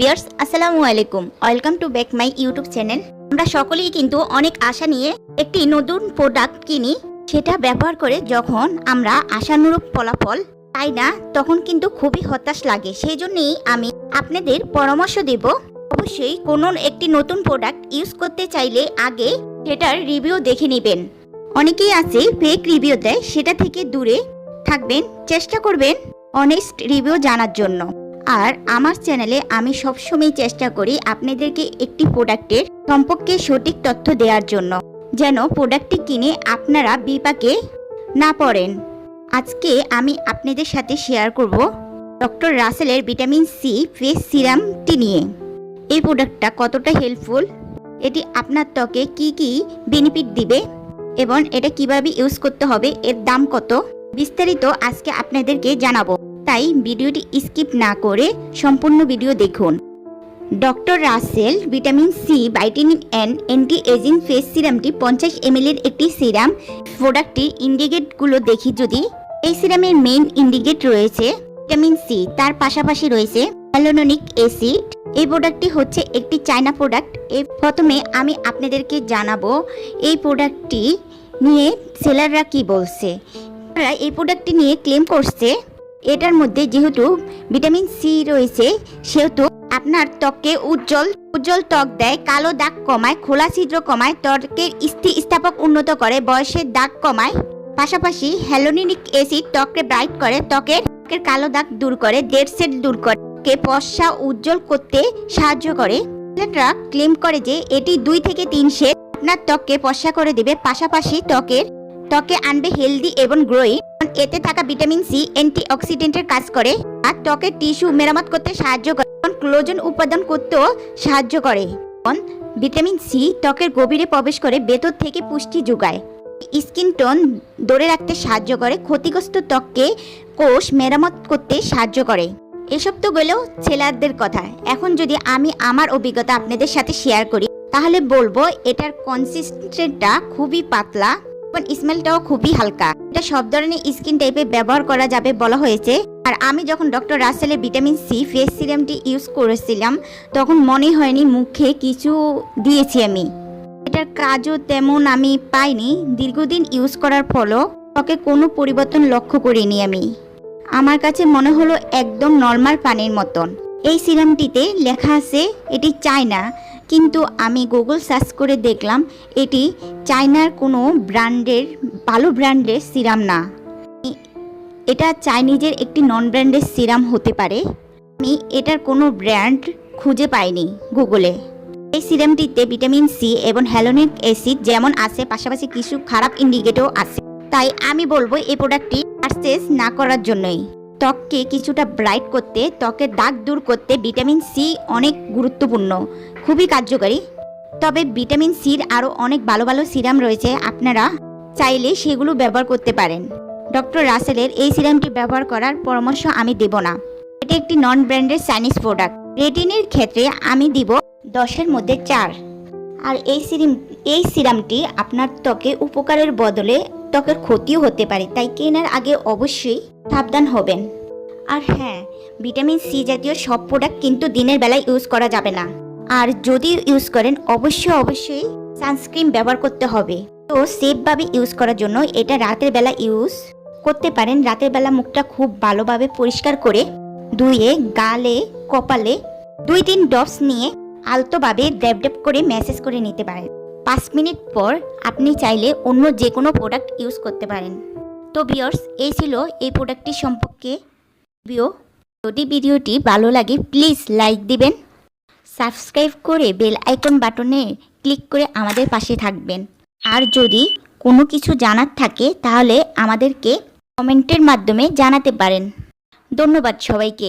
বিয়ার্স আসসালামু আলাইকুম। Welcome to back my YouTube channel আমরা সকলেই কিন্তু অনেক আশা নিয়ে একটি নতুন প্রোডাক্ট কিনি। সেটা ব্যবহার করে যখন আমরা আশানুরূপ ফলাফল পাই না, তখন কিন্তু খুবই হতাশ লাগে। সেই জন্যেই আমি আপনাদের পরামর্শ দেব। অবশ্যই কোনো একটি নতুন প্রোডাক্ট ইউজ করতে চাইলে আগে সেটার রিভিউ দেখে নেবেন। অনেকেই আছে ফেক রিভিউ দেয়, সেটা থেকে দূরে থাকবেন, চেষ্টা করবেন অনেস্ট রিভিউ জানার জন্য। আর আমার চ্যানেলে আমি সবসময় চেষ্টা করি আপনাদেরকে একটি প্রোডাক্টের সম্পর্কে সঠিক তথ্য দেওয়ার জন্য, যেন প্রোডাক্টটি কিনে আপনারা বিপাকে না পড়েন। আজকে আমি আপনাদের সাথে শেয়ার করব ডক্টর রাসেলের ভিটামিন সি ফেস সিরামটি নিয়ে। এই প্রোডাক্টটা কতটা হেল্পফুল? এটি আপনার ত্বকে কি কি বেনিফিট দিবে? এবং এটা কীভাবে ইউজ করতে হবে? এর দাম কত? বিস্তারিত আজকে আপনাদেরকে জানাব। তাই ভিডিওটি স্কিপ না করে সম্পূর্ণ ভিডিও দেখুন। Doctor Rashel vitamin C, vitamin and anti aging face সিরামটি পঞ্চাশ এমএল এর একটি সিরাম। প্রোডাক্টটির ইন্ডিকেটগুলো দেখি যদি। এই সিরামের মেইন ইন্ডিকেট রয়েছে ভিটামিন সি, তার পাশাপাশি রয়েছে অ্যালোনিক অ্যাসিড এই প্রোডাক্টটি হচ্ছে একটি চায়না প্রোডাক্ট। এই প্রথমে আমি আপনাদেরকে জানাব এই প্রোডাক্টটি নিয়ে সেলাররা কি বলছে। তারা এই প্রোডাক্টটি নিয়ে ক্লেম করছে। এটার মধ্যে যেহেতু ভিটামিন সি রয়েছে, সেহেতু আপনার ত্বকে উজ্জ্বল উজ্জ্বল ত্বক দেয়, কালো দাগ কমায়, খোলা ছিদ্র কমায়, ত্বকের স্থিতিস্থাপক উন্নত করে, বয়সের দাগ কমায়। পাশাপাশি হ্যালোনিনিক অ্যাসিড ত্বকে ব্রাইট করে, ত্বকের ত্বকের কালো দাগ দূর করে ডেড সেট দূর করে ত্বকে পশা উজ্জ্বল করতে সাহায্য করে। ক্লেম করে যে, এটি দুই থেকে তিন সেট আপনার ত্বককে পশা করে দেবে, পাশাপাশি ত্বকের ত্বকে আনবে হেলদি এবং গ্রোয়িং। এতে থাকা ভিটামিন সি অ্যান্টি অক্সিডেন্টের কাজ করে। আর ত্বকের টিস্যু মেরামত করতে সাহায্য করে। ক্লোজন উৎপাদন করতেও সাহায্য করে। ভিটামিন সি ত্বকের গভীরে প্রবেশ করে ভেতর থেকে পুষ্টি যোগায়। স্কিন টোন ধরে রাখতে সাহায্য করে। ক্ষতিগ্রস্ত ত্বককে কোষ মেরামত করতে সাহায্য করে। এসব তো গেলেও ছেলেদের কথা। এখন যদি আমি আমার অভিজ্ঞতা আপনাদের সাথে শেয়ার করি, তাহলে বলব এটার কনসিস্টেন্টটা খুবই পাতলা। স্মেলটাও খুবই হালকা। এটা সব ধরনের স্কিন টাইপে ব্যবহার করা যাবে বলা হয়েছে। আর আমি যখন ডক্টর রাসেলের ভিটামিন সি ফেস সিরামটি ইউজ করেছিলাম, তখন মনে হয়নি মুখে কিছু দিয়েছি আমি। এটার কাজও তেমন আমি পাইনি। দীর্ঘদিন ইউজ করার ফলও ত্বকে কোনো পরিবর্তন লক্ষ্য করিনি আমি। আমার কাছে মনে হলো একদম নর্মাল পানির মতন। এই সিরামটিতে লেখা আছে, এটি চায়না। কিন্তু আমি গুগল সার্চ করে দেখলাম, এটি চায়নার কোনো ব্র্যান্ডের, ভালো ব্র্যান্ডের সিরাম না। এটা চাইনিজের একটি নন ব্র্যান্ডের সিরাম হতে পারে। আমি এটার কোনো ব্র্যান্ড খুঁজে পাইনি গুগলে এই সিরামটিতে ভিটামিন সি এবং হ্যালোনিক অ্যাসিড যেমন আছে, পাশাপাশি কিছু খারাপ ইন্ডিকেটও আছে। তাই আমি বলব, এই প্রোডাক্টটি পারচেস না করার জন্যই। ত্বককে কিছুটা ব্রাইট করতে ত্বকের দাগ দূর করতে ভিটামিন সি অনেক গুরুত্বপূর্ণ, খুবই কার্যকারী। তবে ভিটামিন সির আরও অনেক ভালো ভালো সিরাম রয়েছে, আপনারা চাইলে সেগুলো ব্যবহার করতে পারেন। ডক্টর রাসেলের এই সিরামটি ব্যবহার করার পরামর্শ আমি দেব না। এটি একটি নন ব্র্যান্ডের চাইনিজ প্রোডাক্ট রেটিনের ক্ষেত্রে আমি দিব দশের মধ্যে চার। আর এই সিরিম এই সিরামটি আপনার ত্বকে উপকারের বদলে ত্বকের ক্ষতিও হতে পারে, তাই কেনার আগে অবশ্যই সাবধান হবেন। আর হ্যাঁ ভিটামিন সি জাতীয় সব প্রোডাক্ট কিন্তু দিনের বেলায় ইউজ করা যাবে না। আর যদি ইউজ করেন, অবশ্যই অবশ্যই সানস্ক্রিন ব্যবহার করতে হবে। তো সেফভাবে ইউজ করার জন্য এটা রাতের বেলা ইউজ করতে পারেন। রাতের বেলা মুখটা খুব ভালোভাবে পরিষ্কার করে ধুয়ে গালে, কপালে দুই তিন ড্রপস নিয়ে আলতোভাবে ড্যাব ড্যাব করে ম্যাসেজ করে নিতে পারেন। পাঁচ মিনিট পর আপনি চাইলে অন্য যে কোনো প্রোডাক্ট ইউজ করতে পারেন। তো ভিওর্স এই ছিল এই প্রোডাক্টটি সম্পর্কে ভিও যদি ভিডিওটি ভালো লাগে প্লিজ লাইক দিবেন। সাবস্ক্রাইব করে বেল আইকন বাটনে ক্লিক করে আমাদের পাশে থাকবেন। আর যদি কোনো কিছু জানার থাকে, তাহলে আমাদেরকে কমেন্টের মাধ্যমে জানাতে পারেন। ধন্যবাদ সবাইকে।